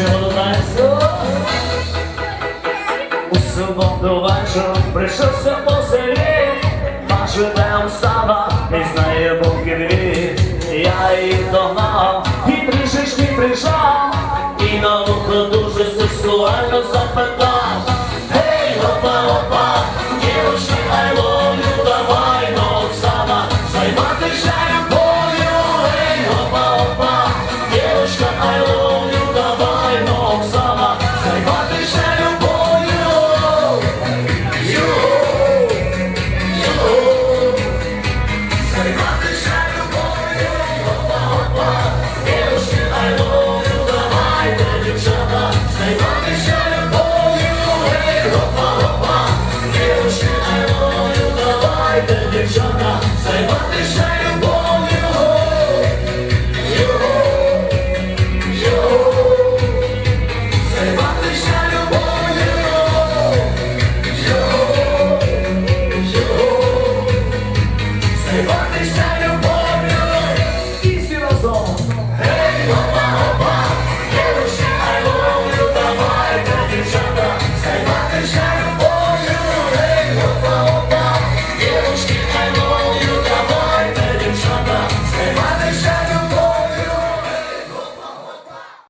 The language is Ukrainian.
Чернозайцю У суботу вечором прийшовся по селі, живе у сама, не знає боки дві, я її догнав, і прийшиш, ти прийшов, і на вухо дуже сексуально запитав.